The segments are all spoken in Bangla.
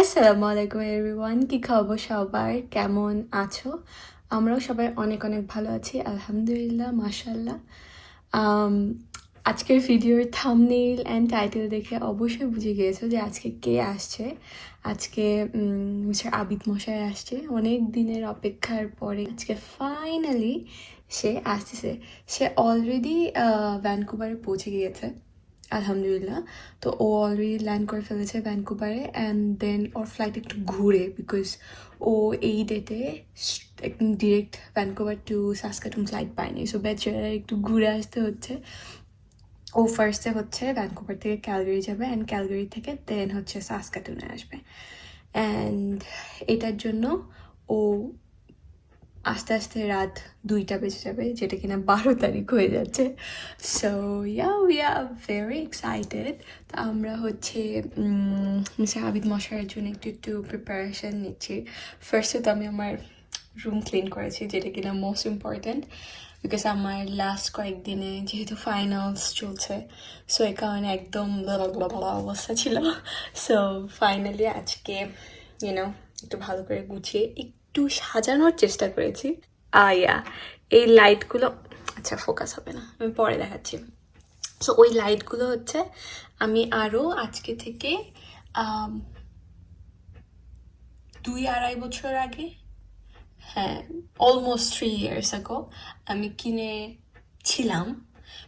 আসসালামু আলাইকুম এভরিওয়ান কি খবর সবার? কেমন আছো? আমরাও সবাই অনেক অনেক ভালো আছি, আলহামদুলিল্লাহ মাশাল্লাহ আজকের ভিডিওর থামনেইল অ্যান্ড টাইটেল দেখে অবশ্যই বুঝে গিয়েছো যে আজকে কে আসছে। আজকে মিস্টার আবিদ মশাই আসছে। অনেক দিনের অপেক্ষার পরে আজকে ফাইনালি সে আসতেছে। সে অলরেডি ভ্যানকুভারে পৌঁছে গিয়েছে। আলহামদুলিল্লাহ। তো ও অলরেডি ল্যান্ড করে ফেলেছে ভ্যানকুভারে অ্যান্ড দেন ওর ফ্লাইট একটু ঘুরে বিকজ ও এই ডেটে একদম direct Vancouver to Saskatoon flight পায়নি। সো বেচারা একটু ঘুরে আসতে হচ্ছে। ও ফার্স্টে হচ্ছে ভ্যানকুভার থেকে ক্যালগারি যাবে অ্যান্ড ক্যালগারি থেকে দেন হচ্ছে সাসকাটুনে আসবে। অ্যান্ড এটার জন্য ও আস্তে আস্তে রাত দুইটা বেজে যাবে, যেটা কিনা বারো তারিখ হয়ে যাচ্ছে। So yeah we are very excited তো আমরা হচ্ছে মিস্টার আবিদ মশাইয়ের জন্য একটু একটু প্রিপারেশন নিচ্ছি। ফার্স্টে তো আমি আমার রুম ক্লিন করেছি, যেটা কিনা মোস্ট ইম্পর্ট্যান্ট বিকজ আমার লাস্ট কয়েকদিনে যেহেতু ফাইনালস চলছে সো এই কারণে একদম অবস্থা ছিল। সো ফাইনালি আজকে ইউনো একটু ভালো করে গুছিয়ে একটু সাজানোর চেষ্টা করেছি। আয়া এই লাইটগুলো আচ্ছা ফোকাস হবে না, আমি পরে দেখাচ্ছি। সো ওই লাইটগুলো হচ্ছে, আমি আরও আজকে থেকে দুই আড়াই বছর আগে হ্যাঁ অলমোস্ট থ্রি ইয়ার্স আগো আমি কিনেছিলাম।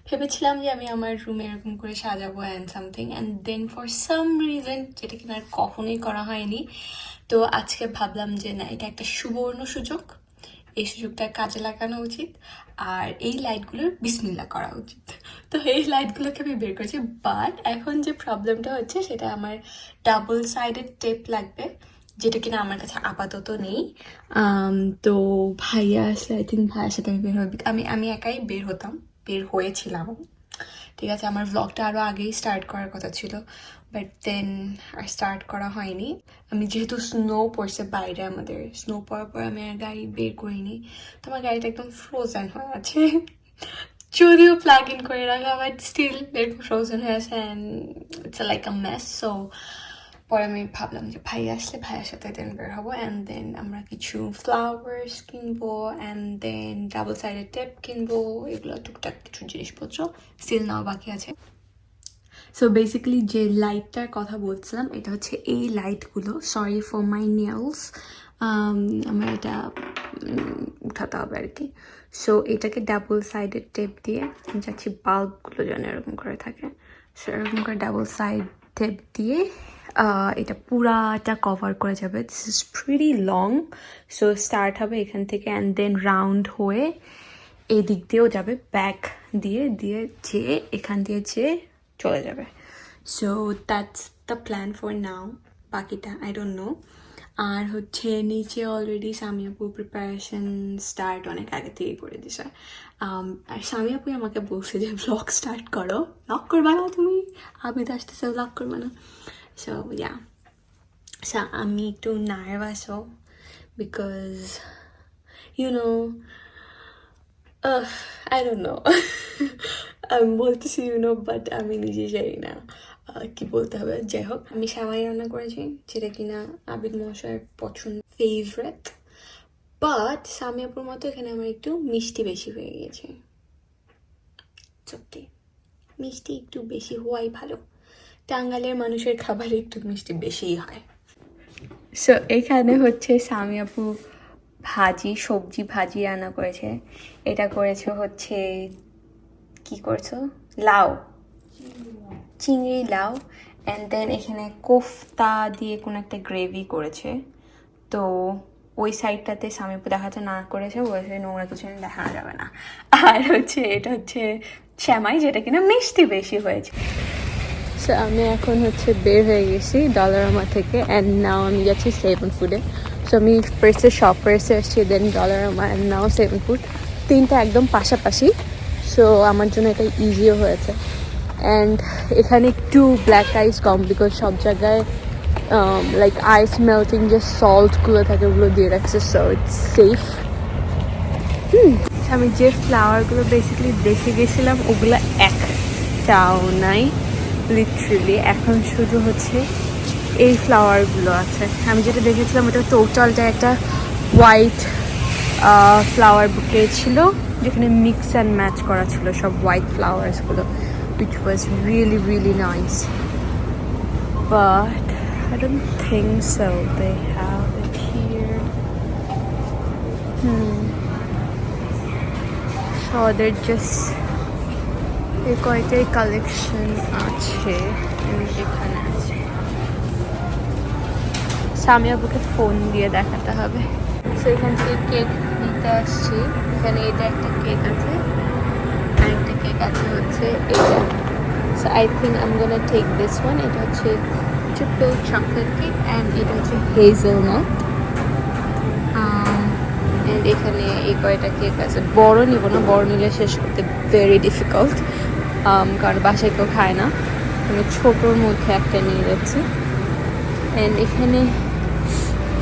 ভেবেছিলাম যে আমি আমার রুমে এরকম করে সাজাবো and something and then for some reason যেটা কিনা আর কখনোই করা হয়নি, তো আজকে ভাবলাম যে না, এটা একটা সুবর্ণ সুযোগ। এই সুযোগটা কাজে লাগানো উচিত, আর এই লাইটগুলোর বিসমিল্লা করা উচিত। তো এই লাইটগুলোকে আমি বের করেছি বাট এখন যে প্রবলেমটা হচ্ছে, সেটা আমার ডাবল সাইডেড টেপ লাগবে, যেটা কিনা আমার কাছে আপাতত নেই। তো ভাইয়া আসলে আই থিঙ্ক ভাইয়ার সাথে আমি বের হবে। আমি আমি একাই বের হতাম। বের হয়েছিলাম। ঠিক আছে, আমার ভ্লগটা আরও আগেই স্টার্ট করার কথা ছিল বাট দেন আর স্টার্ট করা হয়নি। আমি যেহেতু স্নো পড়ছে বাইরে আমাদের স্নো পড়ার পর আমি আর গাড়ি বের করিনি। তো আমার গাড়িটা একদম ফ্রোজেন হয়ে আছে। যদিও প্লাগ ইন করে রাখা বাট স্টিল ফ্রোজেন হয়ে আছে and it's like a mess so পরে আমি ভাবলাম যে ভাই আসলে ভাইয়ের সাথে দেন বের হব অ্যান্ড দেন আমরা কিছু ফ্লাওয়ার্স কিনবো অ্যান্ড দেন ডাবল সাইডের টেপ কিনবো, এগুলো টুকটাক কিছু জিনিসপত্র সিল নাও বাকি আছে। সো বেসিক্যালি যে লাইটটার কথা বলছিলাম, এটা হচ্ছে এই লাইটগুলো সরি ফর মাই নেলস আমার এটা উঠাতে হবে আর কি। সো এটাকে ডাবল সাইডের টেপ দিয়ে চাচ্ছি বাল্বগুলো যেন এরকম করে থাকে। সো এরকম করে ডাবল সাইড টেপ দিয়ে এটা পুরাটা কভার করে যাবে। This is pretty long so start হবে এখান থেকে অ্যান্ড দেন রাউন্ড হয়ে এই দিক দিয়েও যাবে ব্যাক দিয়ে দিয়ে যেয়ে এখান দিয়ে যেয়ে চলে যাবে। So that's the plan for now বাকিটা আই ডোন্ট নো আর হচ্ছে নিচে অলরেডি সামিয়াপুর প্রিপারেশন স্টার্ট অনেক আগে থেকে করে দিছে। আর সামিয়াপুই আমাকে বলছে যে ব্লগ স্টার্ট করো। ব্লগ করবা না তুমি? আবিদ আসতেছে ব্লগ করবা না। সো ইয়া সো আমি একটু নার্ভাসও because you know I don't know আমি বলতেছি ইউনো বাট আমি নিজে জানি না কি বলতে হবে। যাই হোক, আমি সামাই রান্না করেছি, যেটা কিনা আবিদ মশাইয়ের পছন্দ ফেভারেট বাট সামিয়াপুর মতো এখানে আমার একটু মিষ্টি বেশি হয়ে গিয়েছে সত্যি মিষ্টি একটু বেশি হওয়াই ভালো। টাঙ্গালের মানুষের খাবারে একটু মিষ্টি বেশিই হয়। সো এখানে হচ্ছে সামিয়াপু ভাজি, সবজি ভাজি রান্না করেছে। এটা করেছে হচ্ছে, কি করছ? লাউ। চিংড়ি, লাউ। অ্যান্ড দেন এখানে কোফতা দিয়ে কোনো একটা গ্রেভি করেছে। তো ওই সাইডটাতে স্বামীপু দেখাতে না করেছে, বলেছে নোংরা কিছু দেখানো যাবে না। আর হচ্ছে, এটা হচ্ছে শ্যামাই, যেটা কিনা মিষ্টি বেশি হয়েছে। সো আমি এখন হচ্ছে বের হয়ে গেছি ডলারামা থেকে অ্যান্ড নাও আমি যাচ্ছি সেভেন ফুডে সো আমি ফার্স্টে শপ ফার্স্টে এসেছি then Dollarama and now seven food তিনটা একদম পাশাপাশি। সো আমার জন্য এটা ইজিও হয়েছে। অ্যান্ড এখানে একটু ব্ল্যাক আইস কম বিকজ সব জায়গায় লাইক আইস মেল্টিং যে সল্টগুলো থাকে, ওগুলো দিয়ে রাখছে। সো ইটস সেফ আমি যে ফ্লাওয়ারগুলো বেসিক্যালি দেখে গেছিলাম, ওগুলো একটাও নাই? লিটারেলি এখন শুধু হচ্ছে এই ফ্লাওয়ারগুলো আছে। আমি যেটা দেখেছিলাম, ওটা টোটালটা একটা হোয়াইট ফ্লাওয়ার বুকে ছিল, যেখানে মিক্স অ্যান্ড ম্যাচ করা ছিল সব হোয়াইট ফ্লাওয়ার্সগুলো which was really really nice. But I don't think so. They have it here. Hmm. So এই কয়টাই কালেকশন আছে? এখানে আছে। সামি আপুকে ফোন দিয়ে দেখাতে হবে। সো এখান থেকে কেক নিতে আসছি। এখানে এটা একটা কেক আছে আর একটা কেক আছে হচ্ছে এটা so I think I'm gonna take this one এটা হচ্ছে ট্রিপল চকলেট কেক অ্যান্ড এটা হচ্ছে হেজেল নাট এখানে এই কয়টা কেক আছে। বড় নিব না, বড় নিলে শেষ করতে ভেরি ডিফিকাল্ট কারণ বাসায় কেউ খায় না। আমি ছোটোর মধ্যে একটা নিয়ে যাচ্ছি। অ্যান্ড এখানে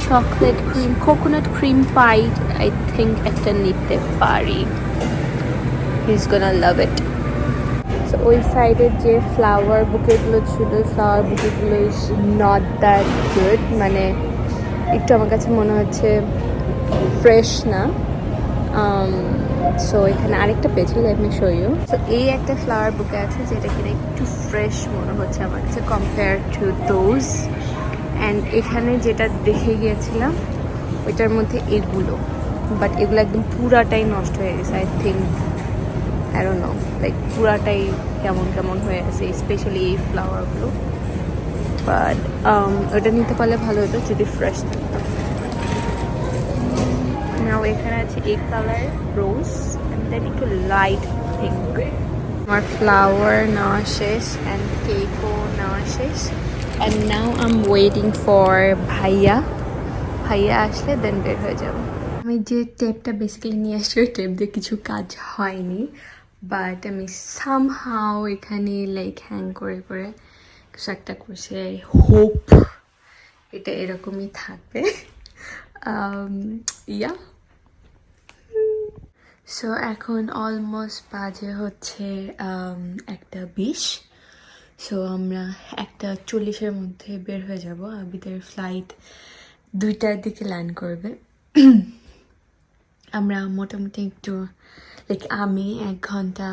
chocolate cream coconut cream pie I think একটা নিতে পারি। ইজ গোনা লাভ ইট ওই সাইডের যে ফ্লাওয়ার বুকেগুলো ছিল ফ্লাওয়ার বুকেগুলো ইজ নট দ্যাট গুড মানে একটু আমার কাছে মনে হচ্ছে ফ্রেশ না। সো এখানে আরেকটা পেয়েছি let me show you so এই একটা ফ্লাওয়ার বুকে আছে যেটা কিনা একটু ফ্রেশ মনে হচ্ছে আমার কাছে কম্পেয়ার টু দোজ অ্যান্ড এখানে যেটা দেখে গিয়েছিলাম, ওইটার মধ্যে এগুলো। বাট এগুলো একদম পুরাটাই নষ্ট হয়ে গেছে I think don't know like পুরাটাই কেমন কেমন হয়ে গেছে স্পেশালি এই ফ্লাওয়ারগুলো বাট ওটা নিতে পারলে ভালো হতো যদি ফ্রেশ থাকতো। নাও, এখানে আছে এক কালার রোজ অ্যান্ড দেন একটু লাইট পিঙ্ক আমার ফ্লাওয়ার নেওয়া শেষ অ্যান্ড কেকও নেওয়া শেষ। And now I am waiting for ভাইয়া। ভাইয়া আসলে দেন বের হয়ে যাব। আমি যে টেপটা বেসিক্যালি নিয়ে আসছি, ওই টেপ দিয়ে কিছু কাজ হয়নি। বাট আমি সামহাও এখানে লাইক হ্যাং করে করে কিছু একটা করছি। হোপ এটা এরকমই থাকবে। ইয়া সো এখন অলমোস্ট বাজে হচ্ছে um, একটা বিশ। সো আমরা একটা চল্লিশের মধ্যে বের হয়ে যাব। আবিদের ফ্লাইট দুইটার দিকে ল্যান্ড করবে। আমরা মোটামুটি একটু লাইক আমি এক ঘণ্টা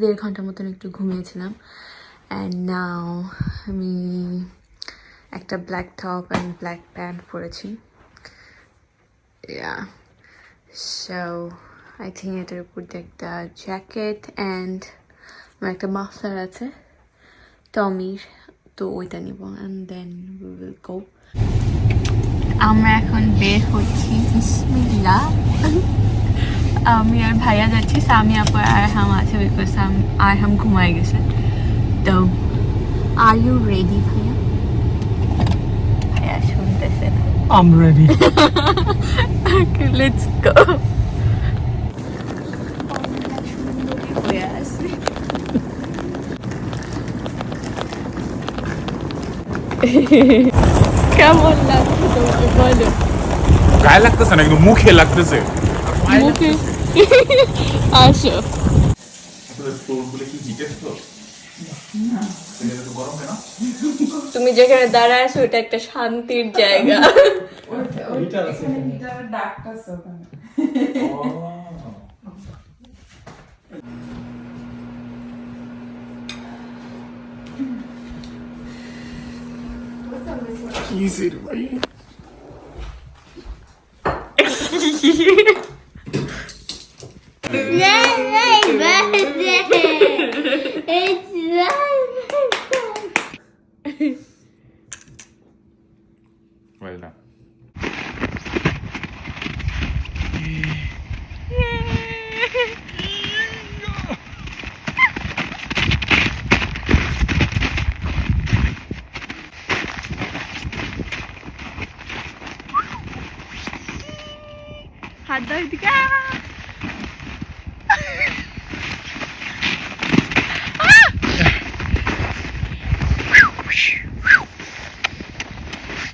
দেড় ঘণ্টার মতন একটু ঘুমিয়েছিলাম। অ্যান্ড নাও আমি একটা black top and black pant পরেছি. So I think এটার উপর দিয়ে একটা জ্যাকেট অ্যান্ড আমার একটা মাফলার আছে। টমির তো ওইটা নিব and then we will go আমরা এখন বের হচ্ছি। বিসমিল্লাহ। আমি আর ভাইয়া যাচ্ছি সামি আপু আর আরহাম আছে বিকজ আরহাম ঘুমাই গেছে। তো আর ইউ রেডি ভাইয়া? ভাইয়া শুনতেছে না। I'm ready. Okay, let's go. কেমন লাগছে বলো? গায়ে লাগতেছে না কিন্তু মুখে লাগতেছে। মুখে? আসো। তুমি যেখানে দাঁড়ায় আছো ওটা একটা শান্তির জায়গা। you see the way. vai de cá